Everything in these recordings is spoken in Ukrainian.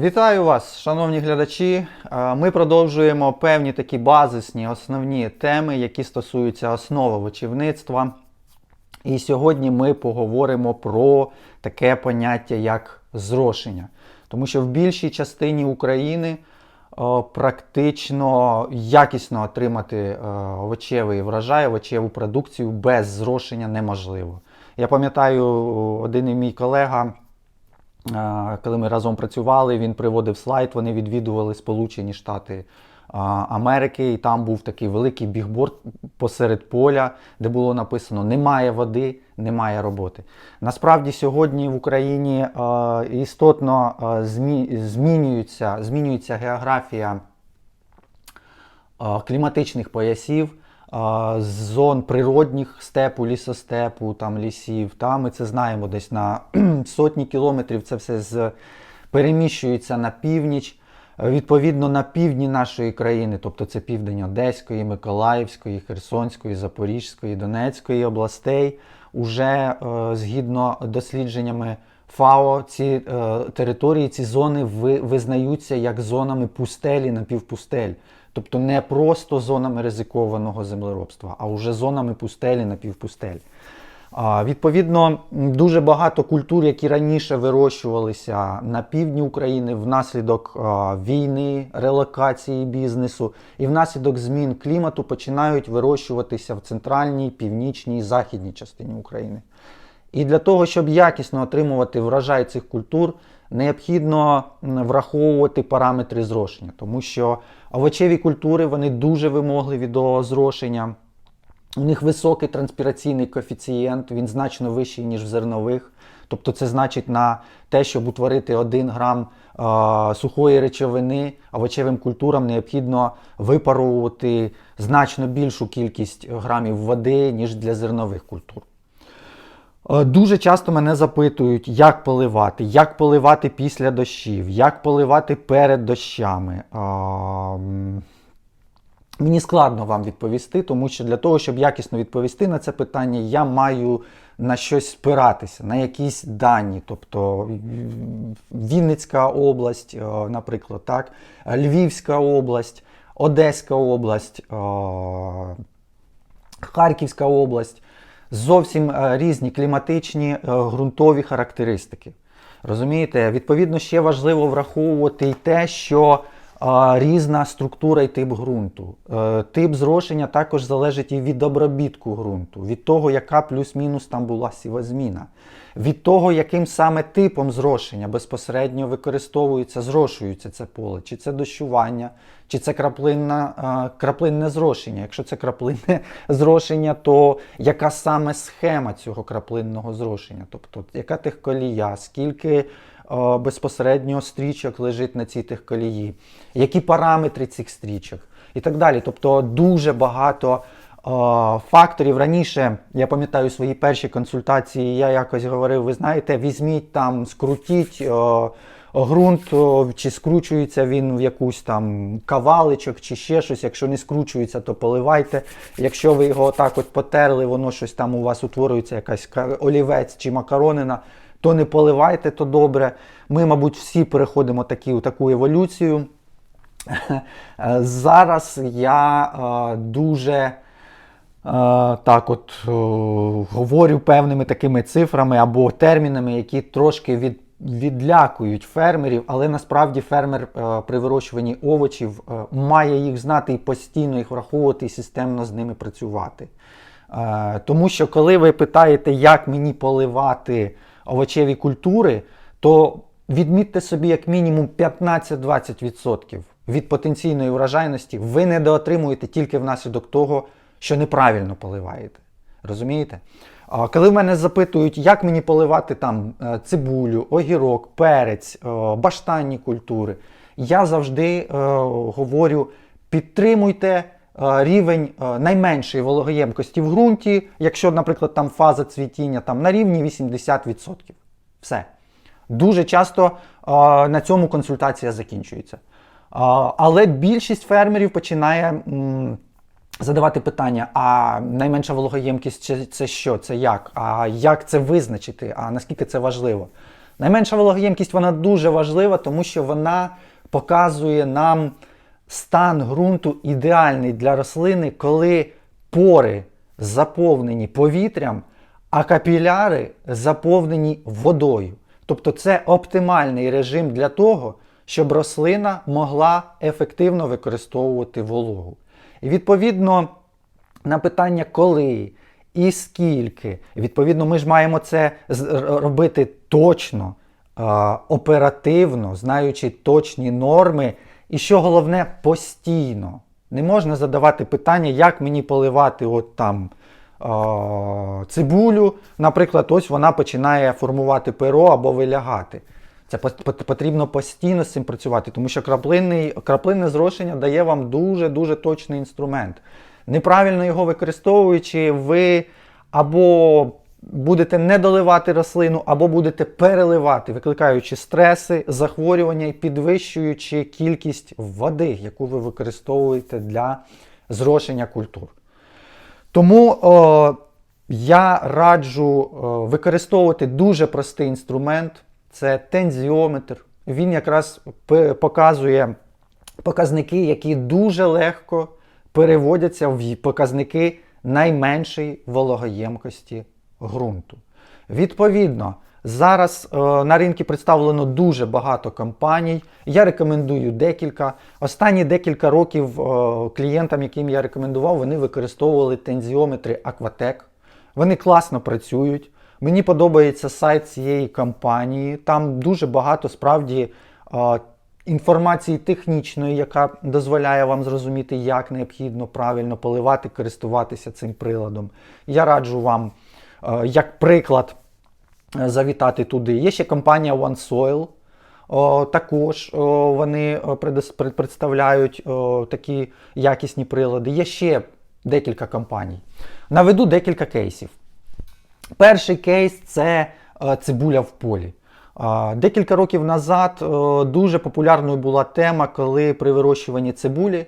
Вітаю вас, шановні глядачі. Е, Ми продовжуємо певні такі базисні основні теми, які стосуються основи вочівництва. І сьогодні ми поговоримо про таке поняття, як зрошення. Тому що в більшій частині України е, практично якісно отримати е, овочевий врожай, овочеву продукцію без зрошення неможливо. Я пам'ятаю, один мій колега. Коли ми разом працювали, він приводив слайд, вони відвідували Сполучені Штати Америки, і там був такий великий бігборд посеред поля, де було написано Немає води, немає роботи. Насправді сьогодні в Україні істотно змінюється, змінюється географія кліматичних поясів, зон природних степу, лісостепу, там лісів. Та ми це знаємо десь на сотні кілометрів. Це все з, переміщується на північ. Відповідно, на півдні нашої країни, тобто це південь Одеської, Миколаївської, Херсонської, Запорізької, Донецької областей, уже е, згідно дослідженнями ФАО, ці е, території, ці зони ви, визнаються як зонами пустелі, напівпустель. Тобто не просто зонами ризикованого землеробства, а вже зонами пустелі, напівпустель. А, Відповідно, дуже багато культур, які раніше вирощувалися на півдні України внаслідок війни, релокації бізнесу і внаслідок змін клімату починають вирощуватися в центральній, північній, західній частині України. І для того, щоб якісно отримувати врожай цих культур, необхідно враховувати параметри зрошення, тому що овочеві культури вони дуже вимогливі до зрошення. У них високий транспіраційний коефіцієнт, він значно вищий, ніж в зернових. Тобто це значить на те, щоб утворити 1 грам е, сухої речовини, овочевим культурам необхідно випаровувати значно більшу кількість грамів води, ніж для зернових культур. Е, Дуже часто мене запитують, як поливати, як поливати після дощів, як поливати перед дощами. Мені складно вам відповісти, тому що для того, щоб якісно відповісти на це питання, я маю на щось спиратися, на якісь дані. Тобто Вінницька область, е, наприклад, так, Львівська область, Одеська область, е, Харківська область зовсім е, різні кліматичні е, ґрунтові характеристики. Розумієте, відповідно, ще важливо враховувати й те, що різна структура і тип ґрунту. Е, Тип зрошення також залежить і від обробітку ґрунту, від того, яка плюс-мінус там була сівозміна, від того, яким саме типом зрошення безпосередньо використовується, зрошується це поле, чи це дощування, чи це краплинна, е, краплинне зрошення. Якщо це краплинне зрошення, то яка саме схема цього краплинного зрошення? Тобто, яка техколія, скільки е, безпосередньо стрічок лежить на цій техколії, які параметри цих стрічок і так далі. Тобто дуже багато е, факторів. Раніше, я пам'ятаю свої перші консультації, я якось говорив, ви знаєте, візьміть там, скрутіть. е, Грунт чи скручується він в якусь там каваличок чи ще щось. Якщо не скручується, то поливайте. Якщо ви його отак от потерли, воно щось там у вас утворюється, якась олівець чи макаронина, то не поливайте, то добре. Ми, мабуть, всі переходимо такі, таку еволюцію. Зараз я е, дуже е, так от е, говорю певними такими цифрами або термінами, які трошки від, відлякують фермерів, але насправді фермер при вирощуванні овочів має їх знати і постійно їх враховувати і системно з ними працювати. Тому що коли ви питаєте, як мені поливати овочеві культури, то відмітьте собі як мінімум 15-20% від потенційної врожайності ви недоотримуєте тільки внаслідок того, що неправильно поливаєте. Розумієте? Коли мене запитують, як мені поливати там е, цибулю, огірок, перець, е, баштанні культури, я завжди е, говорю: підтримуйте рівень е, найменшої вологоємкості в ґрунті, якщо, наприклад, там фаза цвітіння там, на рівні 80%. Все. Дуже часто е, на цьому консультація закінчується. Е, але більшість фермерів починає задавати питання: а найменша вологоємкість це що? Це як? А як це визначити? А наскільки це важливо? Найменша вологоємкість вона дуже важлива, тому що вона показує нам стан ґрунту ідеальний для рослини, коли пори заповнені повітрям, а капіляри заповнені водою. Тобто це оптимальний режим для того, щоб рослина могла ефективно використовувати вологу. І відповідно на питання коли і скільки, відповідно, ми ж маємо це робити точно, оперативно, знаючи точні норми, і що головне, постійно. Не можна задавати питання, як мені поливати от там е, цибулю. Наприклад, ось вона починає формувати перо або вилягати. Це пот- пот- потрібно постійно з цим працювати, тому що краплинне зрошення дає вам дуже-дуже точний інструмент. Неправильно його використовуючи, ви або будете не доливати рослину, або будете переливати, викликаючи стреси, захворювання і підвищуючи кількість води, яку ви використовуєте для зрошення культур. Тому о, я раджу о, використовувати дуже простий інструмент це тензіометр. Він якраз показує показники, які дуже легко переводяться в показники найменшої вологоємкості ґрунту. Відповідно, зараз е, на ринку представлено дуже багато компаній. Я рекомендую декілька. Останні декілька років е, клієнтам, яким я рекомендував, вони використовували тензіометри Aquatec. Вони класно працюють. Мені подобається сайт цієї компанії. Там дуже багато справді е, інформації технічної, яка дозволяє вам зрозуміти, як необхідно правильно поливати, користуватися цим приладом. Я раджу вам, як приклад, е, завітати туди. Є ще компанія OneSoil. Також вони пред- представляють такі якісні прилади. Є ще декілька компаній. Наведу декілька кейсів. Перший кейс це е, цибуля в полі. Декілька років назад е, дуже популярною була тема, коли при вирощуванні цибулі е,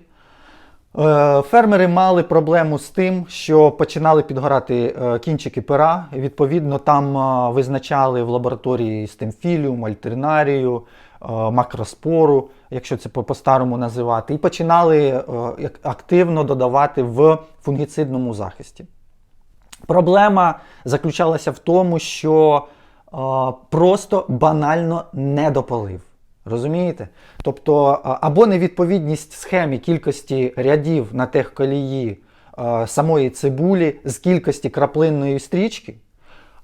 фермери мали проблему з тим, що починали підгорати е, кінчики пера. Відповідно, там е, визначали в лабораторії стемфіліум, альтернарію, е, макроспору, якщо це по- по-старому називати, і починали е, активно додавати в фунгіцидному захисті. Проблема заключалася в тому, що е, просто банально не дополив. Розумієте? Тобто, або невідповідність схемі кількості рядів на техколії е, самої цибулі з кількості краплинної стрічки,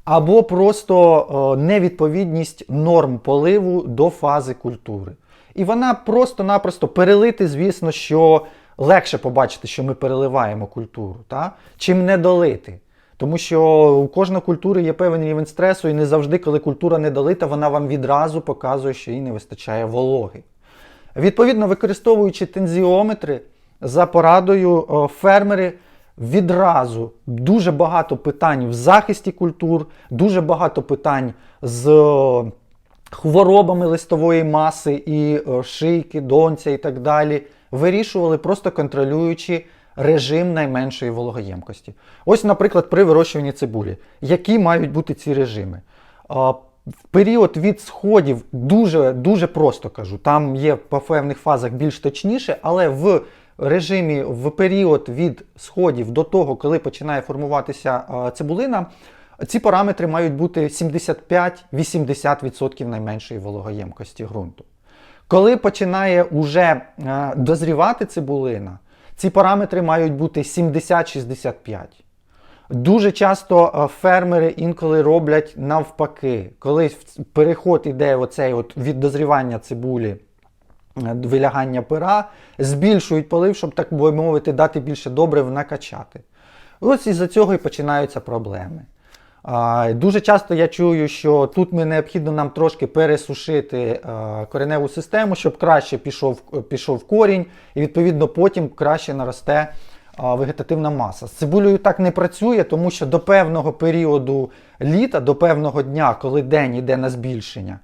або просто невідповідність норм поливу до фази культури. І вона просто-напросто перелити, звісно, що легше побачити, що ми переливаємо культуру, та? чим не долити. Тому що у кожної культури є певний рівень стресу, і не завжди, коли культура не долита, вона вам відразу показує, що їй не вистачає вологи. Відповідно, використовуючи тензіометри за порадою фермери відразу дуже багато питань в захисті культур, дуже багато питань з хворобами листової маси і шийки, донця і так далі вирішували, просто контролюючи режим найменшої вологоємкості. Ось, наприклад, при вирощуванні цибулі. Які мають бути ці режими? В період від сходів дуже, дуже просто кажу. Там є по певних фазах більш точніше, але в режимі в період від сходів до того, коли починає формуватися цибулина, ці параметри мають бути 75-80% найменшої вологоємкості ґрунту. Коли починає уже дозрівати цибулина, ці параметри мають бути 70-65. Дуже часто е, фермери інколи роблять навпаки, коли переход іде оцей от від дозрівання цибулі, е, вилягання пера, збільшують полив, щоб так би мовити, дати більше добрив накачати. Ось із-за цього і починаються проблеми. Дуже часто я чую, що тут ми необхідно нам трошки пересушити е, кореневу систему, щоб краще пішов, пішов корінь, і відповідно потім краще наросте вегетативна маса. З цибулею так не працює, тому що до певного періоду літа, до певного дня, коли день йде на збільшення,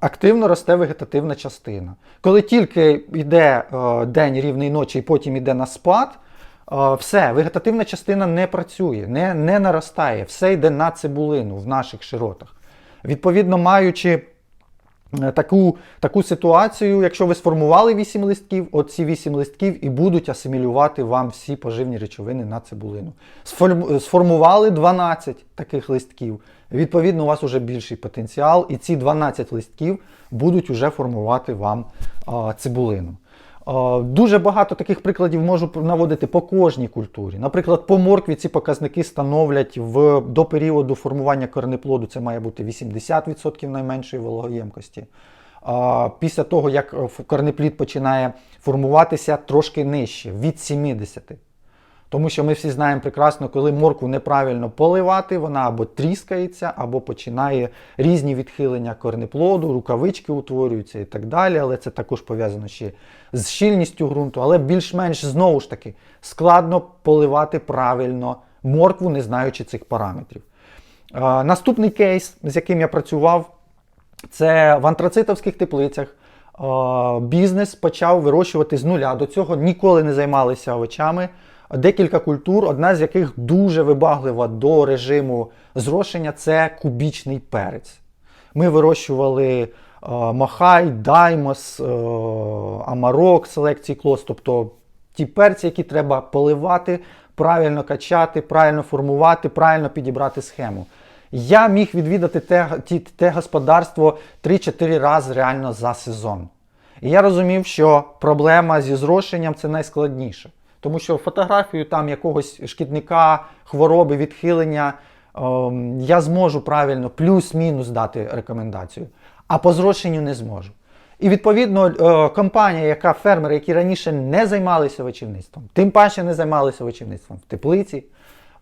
активно росте вегетативна частина. Коли тільки йде е, день рівний ночі і потім йде на спад, е, все, вегетативна частина не працює, не, не наростає, все йде на цибулину в наших широтах. Відповідно, маючи е, таку, таку ситуацію, якщо ви сформували 8 листків, от ці 8 листків і будуть асимілювати вам всі поживні речовини на цибулину. Сформували 12 таких листків. Відповідно, у вас вже більший потенціал, і ці 12 листків будуть вже формувати вам а, цибулину. Дуже багато таких прикладів можу наводити по кожній культурі. Наприклад, по моркві ці показники становлять в, до періоду формування корнеплоду, це має бути 80% найменшої вологоємкості. Після того, як корнеплід починає формуватися трошки нижче, від 70. Тому що ми всі знаємо прекрасно, коли моркву неправильно поливати, вона або тріскається, або починає різні відхилення корнеплоду, рукавички утворюються і так далі. Але це також пов'язано ще з щільністю ґрунту. Але більш-менш знову ж таки складно поливати правильно моркву, не знаючи цих параметрів. Наступний кейс, з яким я працював, це в антрацитовських теплицях. Бізнес почав вирощувати з нуля. До цього ніколи не займалися овочами. Декілька культур, одна з яких дуже вибаглива до режиму зрошення це кубічний перець. Ми вирощували е, Махай, Даймос, е, Амарок, селекції клос, тобто ті перці, які треба поливати, правильно качати, правильно формувати, правильно підібрати схему. Я міг відвідати те, те господарство 3-4 рази реально за сезон. І я розумів, що проблема зі зрошенням це найскладніше. Тому що фотографію там якогось шкідника, хвороби, відхилення ем, я зможу правильно плюс-мінус дати рекомендацію, а по зрошенню не зможу. І відповідно е, компанія, яка фермери, які раніше не займалися овочівництвом, тим паче не займалися овочівництвом в теплиці, е,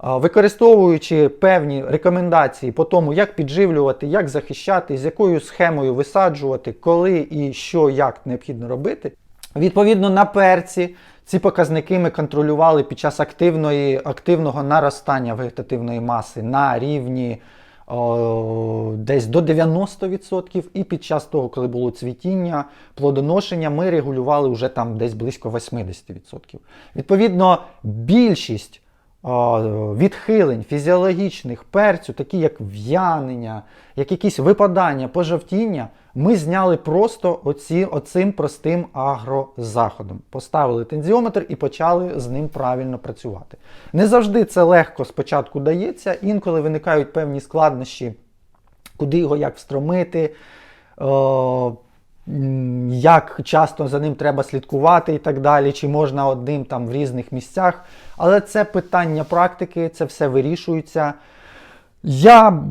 використовуючи певні рекомендації по тому, як підживлювати, як захищати, з якою схемою висаджувати, коли і що як необхідно робити. Відповідно, на перці ці показники ми контролювали під час активної, активного наростання вегетативної маси на рівні о, десь до 90%, і під час того, коли було цвітіння, плодоношення, ми регулювали вже там десь близько 80%. Відповідно, більшість відхилень фізіологічних перцю, такі як в'янення, як якісь випадання, пожовтіння, ми зняли просто оці, оцим простим агрозаходом. Поставили тензіометр і почали з ним правильно працювати. Не завжди це легко спочатку дається, інколи виникають певні складнощі, куди його як встромити. Як часто за ним треба слідкувати і так далі, чи можна одним там в різних місцях. Але це питання практики, це все вирішується. Я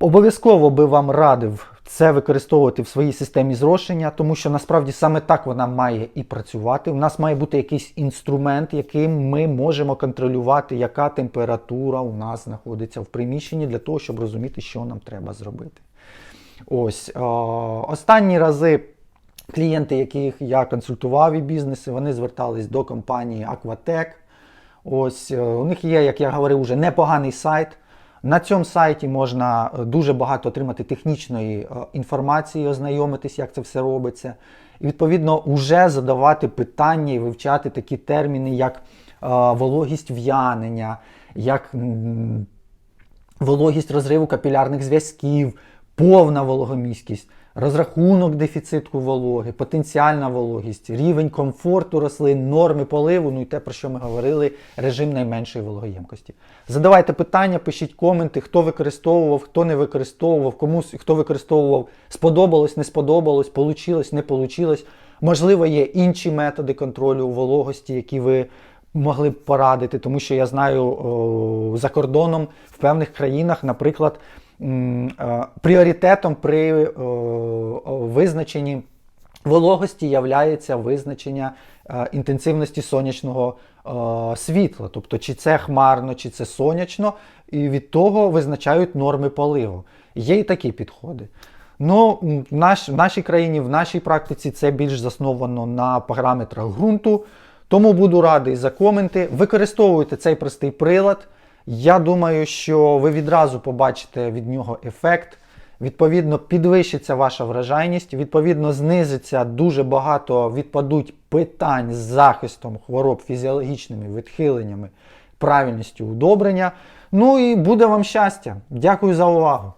обов'язково би вам радив це використовувати в своїй системі зрошення, тому що насправді саме так вона має і працювати. У нас має бути якийсь інструмент, яким ми можемо контролювати, яка температура у нас знаходиться в приміщенні, для того, щоб розуміти, що нам треба зробити. Ось останні рази клієнти, яких я консультував і бізнеси, вони звертались до компанії Aquatec. Ось е, у них є, як я говорив, уже непоганий сайт. На цьому сайті можна е, дуже багато отримати технічної е, інформації, ознайомитись, як це все робиться. І відповідно вже задавати питання і вивчати такі терміни, як вологість в'янення, як вологість розриву капілярних зв'язків, повна вологоміськість, розрахунок дефіциту вологи, потенціальна вологість, рівень комфорту рослин, норми поливу, ну і те, про що ми говорили, режим найменшої вологоємкості. Задавайте питання, пишіть коменти, хто використовував, хто не використовував, комусь хто використовував, сподобалось, не сподобалось, получилось, не получилось. Можливо, є інші методи контролю вологості, які ви могли б порадити, тому що я знаю о, за кордоном в певних країнах, наприклад, пріоритетом при о, визначенні вологості являється визначення е, інтенсивності сонячного е, світла. Тобто, чи це хмарно, чи це сонячно, і від того визначають норми поливу. Є і такі підходи. Ну, в, наш, в нашій країні, в нашій практиці це більш засновано на параметрах ґрунту. Тому буду радий за коменти. Використовуйте цей простий прилад. Я думаю, що ви відразу побачите від нього ефект. Відповідно, підвищиться ваша вражайність, відповідно, знизиться дуже багато відпадуть питань з захистом хвороб фізіологічними відхиленнями, правильністю удобрення. Ну і буде вам щастя. Дякую за увагу!